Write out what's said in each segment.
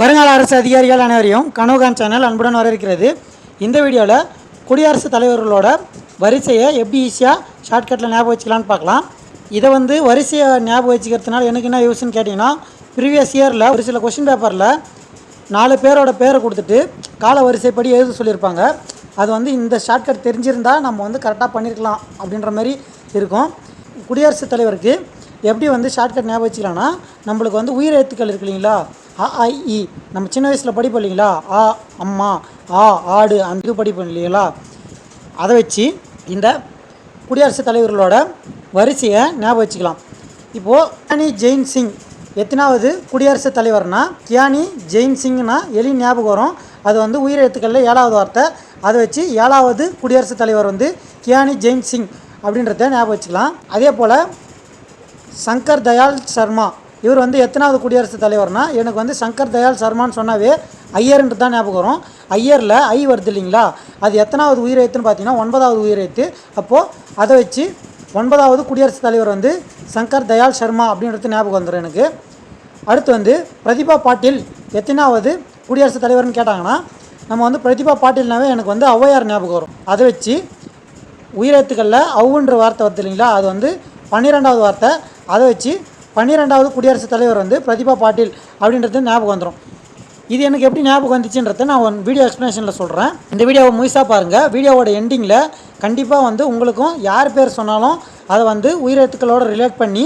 வருங்கால அரசு அதிகாரிகள் அனைவரையும் கனவுகான் சேனல் அன்புடன் வரவேற்கிறது. இந்த வீடியோவில் குடியரசுத் தலைவர்களோட வரிசையை எப்படி ஈஸியாக ஷார்ட்கட்டில் ஞாபகம் வச்சுக்கலான்னு பார்க்கலாம். இதை வந்து வரிசையை ஞாபகம் வச்சுக்கிறதுனால எனக்கு என்ன யூஸ்ன்னு கேட்டிங்கன்னா ப்ரீவியஸ் இயரில் ஒரு சில கொஷின் பேப்பரில் நாலு பேரோட பேரை கொடுத்துட்டு கால வரிசைப்படி எழுத சொல்லியிருப்பாங்க. அது வந்து இந்த ஷார்ட்கட் தெரிஞ்சிருந்தால் நம்ம வந்து கரெக்டாக பண்ணியிருக்கலாம் அப்படின்ற மாதிரி இருக்கும். குடியரசுத் தலைவருக்கு எப்படி வந்து ஷார்ட்கட் ஞாபகம் வச்சுக்கலாம்னா நம்மளுக்கு வந்து உயிர் எழுத்துக்கள் இருக்கு இல்லைங்களா? அஇ நம்ம சின்ன வயசில் படிப்போம் இல்லைங்களா? ஆ அம்மா ஆ ஆடு அந்த இது படிப்போம் இல்லைங்களா? அதை வச்சு இந்த குடியரசுத் தலைவர்களோட வரிசையை ஞாபகம் வச்சுக்கலாம். இப்போது கியானி ஜெயின் சிங். எத்தனாவது குடியரசுத் தலைவர்னா கியானி ஜெயின் சிங்னா எலி ஞாபகம் வரும். அது வந்து உயிரெழுத்துக்களில் ஏழாவது வார்த்தை. அதை வச்சு ஏழாவது குடியரசுத் தலைவர் வந்து கியானி ஜெயின் சிங் அப்படின்றத ஞாபகம் வச்சுக்கலாம். அதே போல் சங்கர் தயாள் சர்மா. இவர் வந்து எத்தனாவது குடியரசுத் தலைவர்னா எனக்கு வந்து சங்கர் தயாள் சர்மான்னு சொன்னாவே ஐயர்ன்றது தான் ஞாபகம் வரும். ஐயரில் ஐ வருது இல்லைங்களா? அது எத்தனாவது உயிரெழுத்துன்னு பார்த்தீங்கன்னா ஒன்பதாவது உயிரெழுத்து அப்போது அதை வச்சு ஒன்பதாவது குடியரசுத் தலைவர் வந்து சங்கர் தயாள் சர்மா அப்படின்றது ஞாபகம் வந்துடும் எனக்கு. அடுத்து வந்து பிரதிபா பாட்டீல் எத்தனாவது குடியரசுத் தலைவர்னு கேட்டாங்கன்னா நம்ம வந்து பிரதிபா பாட்டீல்னாவே எனக்கு வந்து ஔவையார் ஞாபகம் வரும். அதை வச்சு உயிரெழுத்துக்களில் அவுன்ற வார்த்தை வருது இல்லைங்களா? அது வந்து பன்னிரெண்டாவது வார்த்தை. அதை வச்சு பன்னிரெண்டாவது குடியரசுத் தலைவர் வந்து பிரதிபா பாட்டீல் அப்படின்றது ஞாபகம் வந்துடும் இது எனக்கு எப்படி ஞாபகம் வந்துச்சுன்றதை நான் ஒன் வீடியோ எக்ஸ்ப்ளனேஷனில் சொல்கிறேன் இந்த வீடியோவை முழுசாக பாருங்கள் வீடியோவோட எண்டிங்கில் கண்டிப்பாக வந்து உங்களுக்கும் யார் பேர் சொன்னாலும் அதை வந்து உயிரெழுத்துக்களோடு ரிலேட் பண்ணி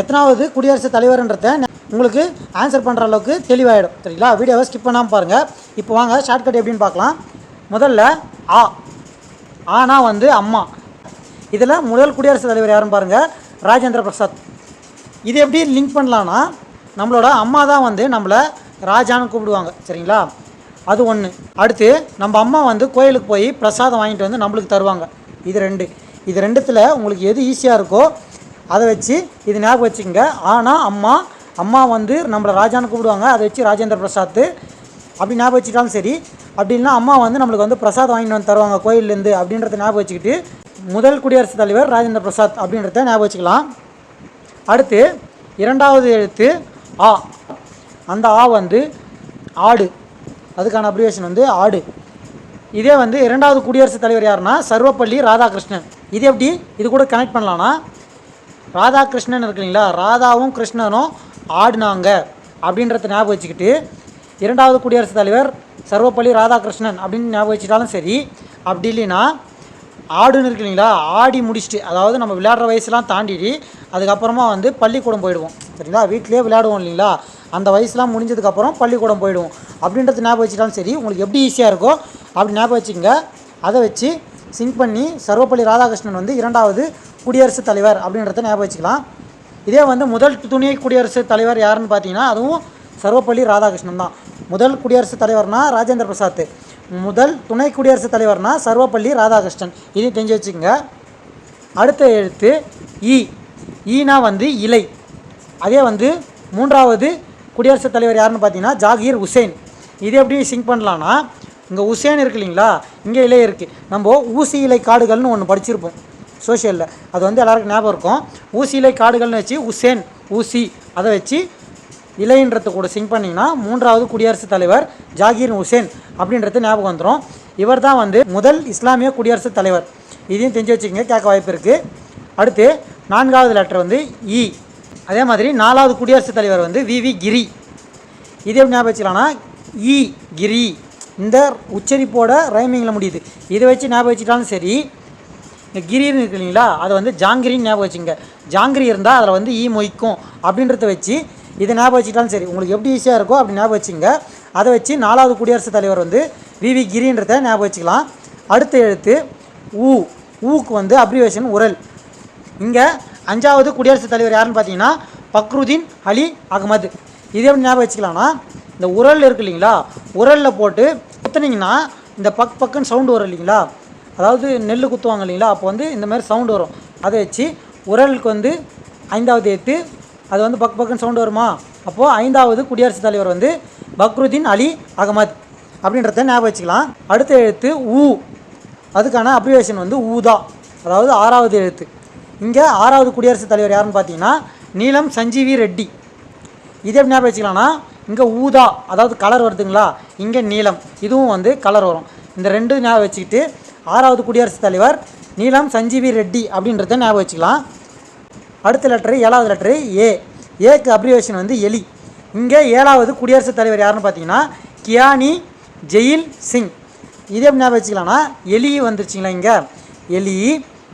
எத்தனாவது குடியரசுத் தலைவர்ன்றத உங்களுக்கு ஆன்சர் பண்ணுற அளவுக்கு தெளிவாயிடும். சரிங்களா? வீடியோவை ஸ்கிப் பண்ணாமல் பாருங்கள் இப்போ வாங்க ஷார்ட்கட் எப்படின்னு பார்க்கலாம். முதல்ல ஆ ஆனால் வந்து அம்மா. இதில் முதல் குடியரசுத் தலைவர் யாருன்னு பாருங்கள் ராஜேந்திர பிரசாத். இது எப்படி லிங்க் பண்ணலான்னா நம்மளோட அம்மா தான் வந்து நம்மளை ராஜான்னு கூப்பிடுவாங்க சரிங்களா? அது ஒன்று அடுத்து நம்ம அம்மா வந்து கோயிலுக்கு போய் பிரசாதம் வாங்கிட்டு வந்து நம்மளுக்கு தருவாங்க. இது ரெண்டு. இது ரெண்டுத்தில் உங்களுக்கு எது ஈஸியாக இருக்கோ அதை வச்சு இது ஞாபகம் வச்சுக்கோங்க. ஆனால் அம்மா அம்மா வந்து நம்மளை ராஜான்னு கூப்பிடுவாங்க. அதை வச்சு ராஜேந்திர பிரசாத் அப்படி ஞாபகம் வச்சுட்டாலும் சரி. அப்படி இல்லைன்னா அம்மா வந்து நம்மளுக்கு வந்து பிரசாதம் வாங்கிட்டு வந்து தருவாங்க கோயிலேருந்து அப்படின்றத ஞாபகம் வச்சுக்கிட்டு முதல் குடியரசுத் தலைவர் ராஜேந்திர பிரசாத் அப்படின்றத ஞாபகம் வச்சுக்கலாம். அடுத்து இரண்டாவது எழுத்து ஆ. அந்த ஆ வந்து ஆடு. அதுக்கான அப்ரிவேஷன் வந்து ஆடு. இதே வந்து இரண்டாவது குடியரசுத் தலைவர் யாருன்னா சர்வப்பள்ளி ராதாகிருஷ்ணன். இது எப்படி? இது கூட கனெக்ட் பண்ணலான்னா ராதாகிருஷ்ணன் இருக்குங்களா இல்லைங்களா? ராதாவும் கிருஷ்ணனும் ஆடினாங்க அப்படின்றத ஞாபகம் வச்சுக்கிட்டு இரண்டாவது குடியரசுத் தலைவர் சர்வப்பள்ளி ராதாகிருஷ்ணன் அப்படின்னு ஞாபகம் வச்சுட்டாலும் சரி அப்படி இல்லைன்னா ஆடுன்னு இருக்கு இல்லைங்களா? ஆடி முடிச்சுட்டு அதாவது நம்ம விளையாடுற வயசுலாம் தாண்டிட்டு அதுக்கப்புறமா வந்து பள்ளிக்கூடம் போயிடுவோம். சரிங்களா? வீட்டிலே விளையாடுவோம் இல்லைங்களா? அந்த வயசுலாம் முடிஞ்சதுக்கப்புறம் பள்ளிக்கூடம் போயிடுவோம். அப்படின்றது ஞாபகம் வச்சுட்டாலும் சரி உங்களுக்கு எப்படி ஈஸியாக இருக்கோ அப்படி ஞாபகம் வச்சுங்க அதை வச்சு சிங்க் பண்ணி சர்வப்பள்ளி ராதாகிருஷ்ணன் வந்து இரண்டாவது குடியரசுத் தலைவர் அப்படின்றத ஞாபகம் வச்சுக்கலாம். இதே வந்து முதல் துணை குடியரசுத் தலைவர் யாருன்னு பார்த்தீங்கன்னா அதுவும் சர்வப்பள்ளி ராதாகிருஷ்ணன் தான். முதல் குடியரசுத் தலைவர்னா ராஜேந்திர பிரசாத். முதல் துணை குடியரசுத் தலைவர்னா சர்வப்பள்ளி ராதாகிருஷ்ணன். இதையும் தெரிஞ்சு வச்சுக்கோங்க. அடுத்த எழுத்து ஈ ஈனா வந்து இலை. அதே வந்து மூன்றாவது குடியரசுத் தலைவர் யாருன்னு பார்த்தீங்கன்னா ஜாகீர் உசேன். இது எப்படி சிங்க் பண்ணலான்னா இங்கே உசேன் இருக்கு இல்லைங்களா? இங்கே இலை இருக்குது நம்ம ஊசி இலை காடுகள்னு ஒன்று படிச்சிருப்போம் சோஷியலில் அது வந்து எல்லாருக்கும் ஞாபகம் இருக்கும். ஊசி இலை காடுகள்னு வச்சு உசேன் ஊசி. அதை வச்சு இலைன்றத கூட சிங்க் பண்ணிங்கன்னா மூன்றாவது குடியரசுத் தலைவர் ஜாகீர் உசேன் அப்படின்றது ஞாபகம் வந்துடும் இவர் தான் வந்து முதல் இஸ்லாமிய குடியரசுத் தலைவர். இதையும் தெரிஞ்சு வச்சுக்கோங்க கேட்க வாய்ப்பு இருக்குது அடுத்து நான்காவது லெட்டர் வந்து இ அதே மாதிரி நாலாவது குடியரசுத் தலைவர் வந்து வி வி கிரி. இது எப்படி ஞாபகம் வச்சுக்கலாம்னா இ கிரி. இந்த உச்சரிப்போட ரைமிங்கில் முடியுது. இதை வச்சு ஞாபகம் வச்சுட்டாலும் சரி இந்த கிரின்னு இருக்கு இல்லைங்களா அதை வந்து ஜாங்கிரின்னு ஞாபகம் வச்சுங்க. ஜாங்கிரி இருந்தால் அதில் வந்து ஈ மொய்க்கும் அப்படின்றத வச்சு இதை ஞாபகம் வச்சுட்டாலும் சரி உங்களுக்கு எப்படி ஈஸியாக இருக்கோ அப்படி ஞாபகம் வச்சுங்க. அதை வச்சு நாலாவது குடியரசுத் தலைவர் வந்து வி வி கிரின்றத ஞாபகம் வச்சுக்கலாம். அடுத்த எழுத்து ஊ. ஊக்கு வந்து அப்ரிவேஷன் உரல். இங்கே அஞ்சாவது குடியரசுத் தலைவர் யாருன்னு பார்த்தீங்கன்னா பக்ருதீன் அலி அகமது. இதே எப்படி ஞாபகம் வச்சுக்கலாம்னா இந்த உரல் இருக்கு இல்லைங்களா? உரலில் போட்டு குத்துனீங்கன்னா இந்த பக் பக்குன்னு சவுண்டு வரும் இல்லைங்களா? அதாவது நெல் குத்துவாங்க இல்லைங்களா? அப்போ வந்து இந்த மாதிரி சவுண்டு வரும். அதை வச்சு உரலுக்கு வந்து ஐந்தாவது எழுத்து அது வந்து பக் பக்குன்னு சவுண்டு வருமா? அப்போது ஐந்தாவது குடியரசுத் தலைவர் வந்து பக்ருதீன் அலி அகமத். அப்படின்றத ஞாபகம் வச்சுக்கலாம். அடுத்த எழுத்து ஊ அதுக்கான அப்ரிவேஷன் வந்து ஊதா அதாவது ஆறாவது எழுத்து. இங்கே ஆறாவது குடியரசுத் தலைவர் யாருன்னு பார்த்தீங்கன்னா நீலம் சஞ்சீவி ரெட்டி. இதே ஞாபகம் வச்சுக்கலாம்னா இங்கே ஊதா அதாவது கலர் வருதுங்களா இங்கே நீலம். இதுவும் வந்து கலர் வரும். இந்த ரெண்டு ஞாபகம் வச்சுக்கிட்டு ஆறாவது குடியரசுத் தலைவர் நீலம் சஞ்சீவி ரெட்டி அப்படின்றத ஞாபகம் வச்சுக்கலாம். அடுத்த லெட்டரு ஏழாவது லெட்டரு ஏ. ஏக்கு அப்ரிவேஷன் வந்து எலி. இங்கே ஏழாவது குடியரசுத் தலைவர் யாருன்னு பார்த்தீங்கன்னா கியானி ஜெயில் சிங் இதே ஞாபகம் வச்சுக்கலாம்னா எலி வந்துருச்சுங்களா இங்கே? எலி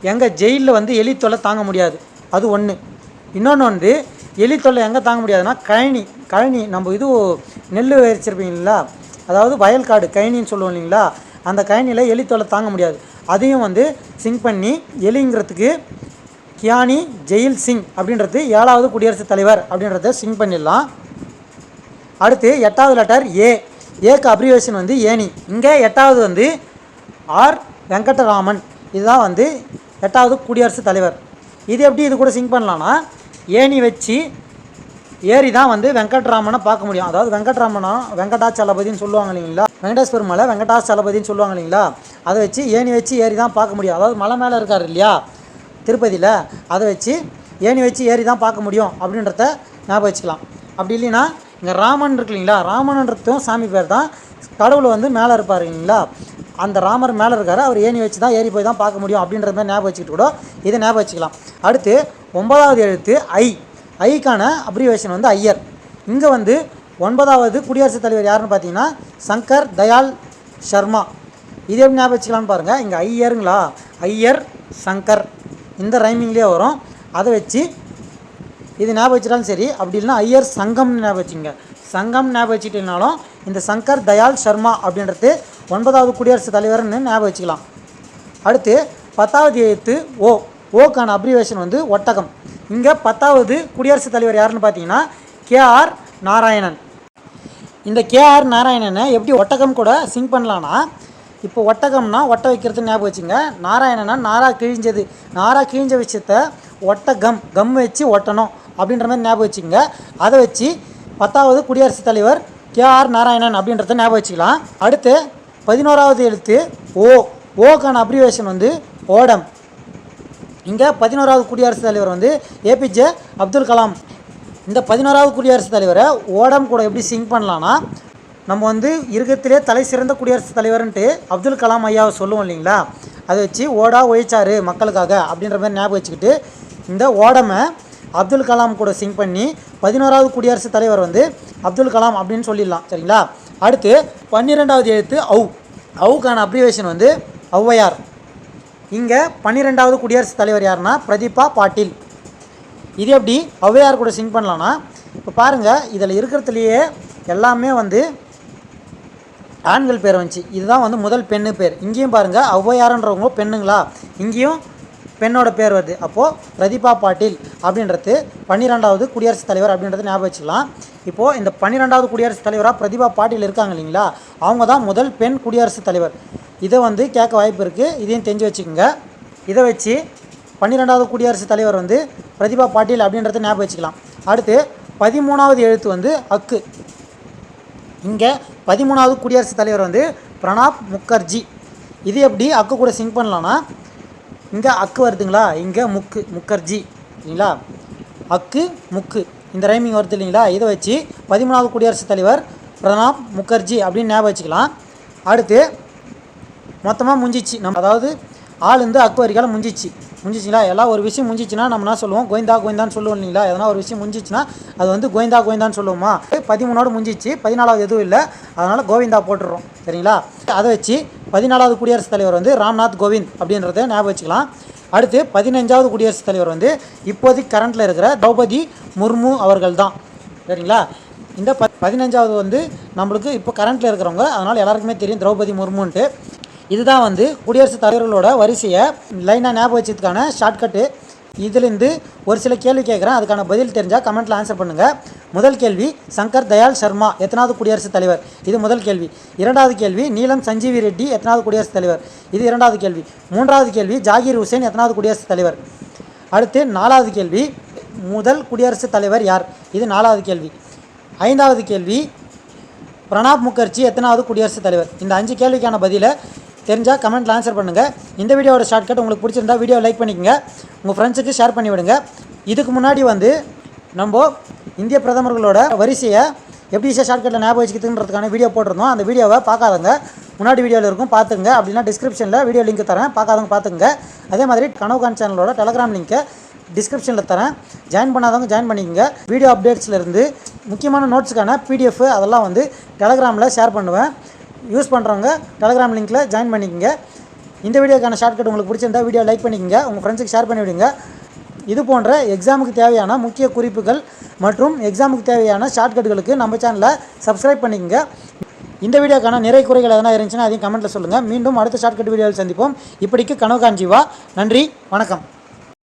எங்கள் ஜெயிலில் வந்து எலி தொல்லை தாங்க முடியாது. அது ஒன்று இன்னொன்று வந்து எலி தொல்லை எங்கே தாங்க முடியாதுன்னா கழனி கழனி நம்ம இது நெல் வச்சிருப்பீங்களா அதாவது வயல்காடு கழனின்னு சொல்லுவோம் இல்லைங்களா? அந்த கழனியில் எலி தொல்லை தாங்க முடியாது. அதையும் வந்து சிங்க் பண்ணி எலிங்கிறதுக்கு கியானி ஜெயில் சிங் அப்படின்றது ஏழாவது குடியரசுத் தலைவர் அப்படின்றத சிங் பண்ணிடலாம். அடுத்து எட்டாவது லெட்டர் ஏ ஏக்கு அப்ரிவேஷன் வந்து ஏனி இங்கே எட்டாவது வந்து ஆர் வெங்கடராமன். இதுதான் வந்து எட்டாவது குடியரசுத் தலைவர். இது எப்படி இது கூட சிங்க் பண்ணலான்னா ஏணி வச்சு ஏறி தான் வந்து வெங்கட்ராமனை பார்க்க முடியும். அதாவது வெங்கட்ராமனா வெங்கடாச்சலபதினு சொல்லுவாங்க இல்லைங்களா? வெங்கடேஷ் பெருமலை வெங்கடாச்சலபதின்னு சொல்லுவாங்க இல்லைங்களா? அதை வச்சு ஏணி வச்சு ஏறி தான் பார்க்க முடியும். அதாவது மலை மேலே இருக்கார் இல்லையா? திருப்பதியில். அதை வச்சு ஏணி வச்சு ஏறி தான் பார்க்க முடியும் அப்படின்றத ஞாபகம் வச்சுக்கலாம். அப்படி இல்லைன்னா இங்கே ராமன் இருக்கு இல்லைங்களா? ராமன்றதும் சாமி பேர் தான். கடவுள் வந்து மேலே இருப்பார் இல்லைங்களா? அந்த ராமர் மேலே இருக்காரு. அவர் ஏணி வச்சு தான் ஏறி போய் தான் பார்க்க முடியும் அப்படின்ற மாதிரி ஞாபகம் வச்சுக்கிட்டு கூட இதை ஞாபகம் வச்சுக்கலாம். அடுத்து ஒன்பதாவது எழுத்து ஐ. ஐக்கான அப்ரிவேஷன் வந்து ஐயர். இங்கே வந்து ஒன்பதாவது குடியரசுத் தலைவர் யாருன்னு பார்த்தீங்கன்னா சங்கர் தயால் சர்மா. இது எப்படி ஞாபகம் வச்சுக்கலாம்னு பாருங்கள் இங்கே ஐயருங்களா? ஐயர் சங்கர். இந்த ரைமிங்லேயே வரும். அதை வச்சு இது ஞாபகம் வச்சுட்டாலும் சரி. அப்படி இல்லைன்னா ஐயர் சங்கம்னு ஞாபகம் வச்சுங்க சங்கம் ஞாபகம் வச்சுட்டீங்கனாலும் இந்த சங்கர் தயால் சர்மா அப்படின்றது ஒன்பதாவது குடியரசுத் தலைவர்னு ஞாபகம் வச்சுக்கலாம். அடுத்து பத்தாவது எழுத்து ஓ. ஓக்கான அப்ரிவேஷன் வந்து ஒட்டகம். இங்கே பத்தாவது குடியரசுத் தலைவர் யாருன்னு பார்த்தீங்கன்னா கேஆர் நாராயணன். இந்த கேஆர் நாராயணனை எப்படி ஒட்டகம் கூட சிங் பண்ணலான்னா இப்போ ஒட்டகம்னா ஒட்ட வைக்கிறது ஞாபகம் வச்சுங்க. நாராயணனா நாரா கிழிஞ்சது. நாரா கிழிஞ்ச விஷயத்த ஒட்டகம் கம் வச்சு ஒட்டணும் அப்படின்ற மாதிரி ஞாபகம் வச்சுங்க. அதை வச்சு பத்தாவது குடியரசுத் தலைவர் கேஆர் நாராயணன் அப்படின்றத ஞாபகம் வச்சுக்கலாம். அடுத்து பதினோராவது எழுத்து ஓ. ஓக்கான அப்ரிவேஷன் வந்து ஓடம். இங்கே பதினோராவது குடியரசுத் தலைவர் வந்து ஏபிஜே அப்துல் கலாம். இந்த பதினோராவது குடியரசுத் தலைவரை ஓடம் கூட எப்படி சிங் பண்ணலான்னா நம்ம வந்து இருக்கத்திலே தலை சிறந்த குடியரசுத் தலைவர்ன்ட்டு அப்துல் கலாம் ஐயாவை சொல்லுவோம் இல்லைங்களா? அதை வச்சு ஓடா ஒழிச்சாரு மக்களுக்காக அப்படின்ற மாதிரி ஞாபகம் வச்சுக்கிட்டு இந்த ஓடமை அப்துல் கலாம் கூட சிங் பண்ணி பதினோராவது குடியரசுத் தலைவர் வந்து அப்துல் கலாம் அப்படின்னு சொல்லிடலாம் சரிங்களா? அடுத்து பன்னிரெண்டாவது எழுத்து அவு அவுக்கான அப்ரிவேஷன் வந்து ஔவையார். இங்கே பன்னிரெண்டாவது குடியரசுத் தலைவர் யாருன்னா பிரதீபா பாட்டீல். இது எப்படி? ஔவையார் கூட சிங் பண்ணலான்னா இப்போ பாருங்கள் இதில் இருக்கிறதுலையே எல்லாமே வந்து ஆண்கள் பேர் வந்துச்சு. இதுதான் வந்து முதல் பெண்ணு பேர். இங்கேயும் பாருங்கள் ஔவையாருன்றவங்க பெண்ணுங்களா? இங்கேயும் பெண்ணோட பேர் வருது. அப்போது பிரதீபா பாட்டீல் அப்படின்றது பன்னிரெண்டாவது குடியரசுத் தலைவர் அப்படின்றத ஞாபகம் வச்சுக்கலாம். இப்போது இந்த பன்னிரெண்டாவது குடியரசுத் தலைவராக பிரதிபா பாட்டில் இருக்காங்க இல்லைங்களா? அவங்க தான் முதல் பெண் குடியரசுத் தலைவர். இதை வந்து கேட்க வாய்ப்பு இருக்குது இதையும் தெரிஞ்சு வச்சுக்கோங்க. இதை வச்சு பன்னிரெண்டாவது குடியரசுத் தலைவர் வந்து பிரதிபா பாட்டீல் அப்படின்றத ஞாபகம் வச்சுக்கலாம். அடுத்து பதிமூணாவது எழுத்து வந்து அக்கு. இங்கே பதிமூணாவது குடியரசுத் தலைவர் வந்து பிரணாப் முகர்ஜி. இது எப்படி அக்கு கூட சிங்க் பண்ணலான்னா இங்கே அக்கு வருதுங்களா? இங்கே முக்கு முக்கர்ஜி இல்லைங்களா? அக்கு முக்கு. இந்த ரைமிங் வருது இல்லைங்களா? இதை வச்சு பதிமூணாவது குடியரசுத் தலைவர் பிரணாப் முகர்ஜி அப்படின்னு ஞாபகம் வச்சுக்கலாம். அடுத்து மொத்தமாக முஞ்சிச்சு. நம்ம அதாவது ஆள் இருந்து அக்கு வரிக்கால முஞ்சிச்சு. முஞ்சிச்சுங்களா எல்லாம் ஒரு விஷயம் முடிஞ்சிச்சுன்னா நம்ம என்ன சொல்லுவோம்? கோயந்தா கோயந்தான்னு சொல்லுவோம் இல்லைங்களா? எதனா ஒரு விஷயம் முடிஞ்சிச்சுன்னா அது வந்து கோயந்தா கோயந்தான்னு சொல்லுவோமா? பதிமூணோடு முஞ்சிச்சு பதினாலாவது எதுவும் இல்லை. அதனால் கோவிந்தா போட்டுடுறோம் சரிங்களா? அதை வச்சு பதினாலாவது குடியரசுத் தலைவர் வந்து ராம்நாத் கோவிந்த் அப்படின்றத ஞாபகம் வச்சுக்கலாம். அடுத்து பதினஞ்சாவது குடியரசுத் தலைவர் வந்து இப்போதைக்கு கரண்ட்டில் இருக்கிற திரௌபதி முர்மு அவர்கள் தான். சரிங்களா? இந்த ப பதினஞ்சாவது வந்து நம்மளுக்கு இப்போ கரண்ட்டில் இருக்கிறவங்க அதனால் எல்லாருக்குமே தெரியும் திரௌபதி முர்முன்ட்டு. இதுதான் வந்து குடியரசுத் தலைவர்களோட வரிசையை லைனாக ஞாபகம் வச்சதுக்கான ஷார்ட்கட்டு இதுலேருந்து ஒரு சில கேள்வி கேட்குறேன். அதுக்கான பதில் தெரிஞ்சால் கமெண்ட்டில் ஆன்சர் பண்ணுங்கள் முதல் கேள்வி சங்கர் தயாள் சர்மா எத்தனாவது குடியரசுத் தலைவர்? இது முதல் கேள்வி. இரண்டாவது கேள்வி நீலம் சஞ்சீவி ரெட்டி எத்தனாவது குடியரசுத் தலைவர்? இது இரண்டாவது கேள்வி. மூன்றாவது கேள்வி ஜாகிர் ஹுசேன் எத்தனாவது குடியரசுத் தலைவர்? அடுத்து நாலாவது கேள்வி முதல் குடியரசுத் தலைவர் யார்? இது நாலாவது கேள்வி. ஐந்தாவது கேள்வி பிரணாப் முகர்ஜி எத்தனாவது குடியரசுத் தலைவர்? இந்த அஞ்சு கேள்விக்கான பதிலை தெரிஞ்சால் கமெண்ட்டில் ஆன்சர் பண்ணுங்கள் இந்த வீடியோவோட ஷார்ட்கட் உங்களுக்கு பிடிச்சிருந்தா வீடியோ லைக் பண்ணிக்கங்க. உங்கள் ஃப்ரெண்ட்ஸுக்கு ஷேர் பண்ணி விடுங்க. இதுக்கு முன்னாடி வந்து நம்ம இந்திய பிரதமர்களோட வரிசையை எப்படி ஈஸியாக ஷார்ட்கட்டில் ஞாபகம் வச்சுக்கிறதுன்றதுக்கான வீடியோ போட்டிருந்தோம். அந்த வீடியோவை பார்க்காதங்க முன்னாடி வீடியோவில் இருக்கும் பார்த்துங்க அப்படின்னா டிஸ்கிரிப்ஷனில் வீடியோ லிங்க் தரேன். பார்க்காதவங்க பார்த்துங்க அதே மாதிரி கனவுகான் சேனலோட டெலகிராம் லிங்க்கை டிஸ்கிரிப்ஷனில் தரேன். ஜாயின் பண்ணாதவங்க ஜாயின் பண்ணிக்கங்க. வீடியோ அப்டேட்ஸ்லேருந்து முக்கியமான நோட்ஸுக்கான பிடிஎஃப் அதெல்லாம் வந்து டெலகிராமில் ஷேர் பண்ணுவேன். யூஸ் பண்ணுறவங்க டெலகிராம் லிங்க்கில் ஜாயின் பண்ணிக்கங்க. இந்த வீடியோக்கான ஷார்ட்கட் உங்களுக்கு பிடிச்சிருந்தா வீடியோ லைக் பண்ணிக்கோங்க. உங்கள் ஃப்ரெண்ட்ஸுக்கு ஷேர் பண்ணிவிடுங்க. இது போன்ற எக்ஸாமுக்கு தேவையான முக்கிய குறிப்புகள் மற்றும் எக்ஸாமுக்கு தேவையான ஷார்ட்கட்டுகளுக்கு நம்ம சேனலை சப்ஸ்கிரைப் பண்ணிக்கங்க. இந்த வீடியோக்கான நிறை குறைகள் எதனா இருந்துச்சுன்னா அதையும் கமெண்ட்டில் சொல்லுங்கள் மீண்டும் அடுத்த ஷார்ட்கட் வீடியோவில் சந்திப்போம். இப்படிக்கு கனவு காஞ்சிவா நன்றி. வணக்கம்.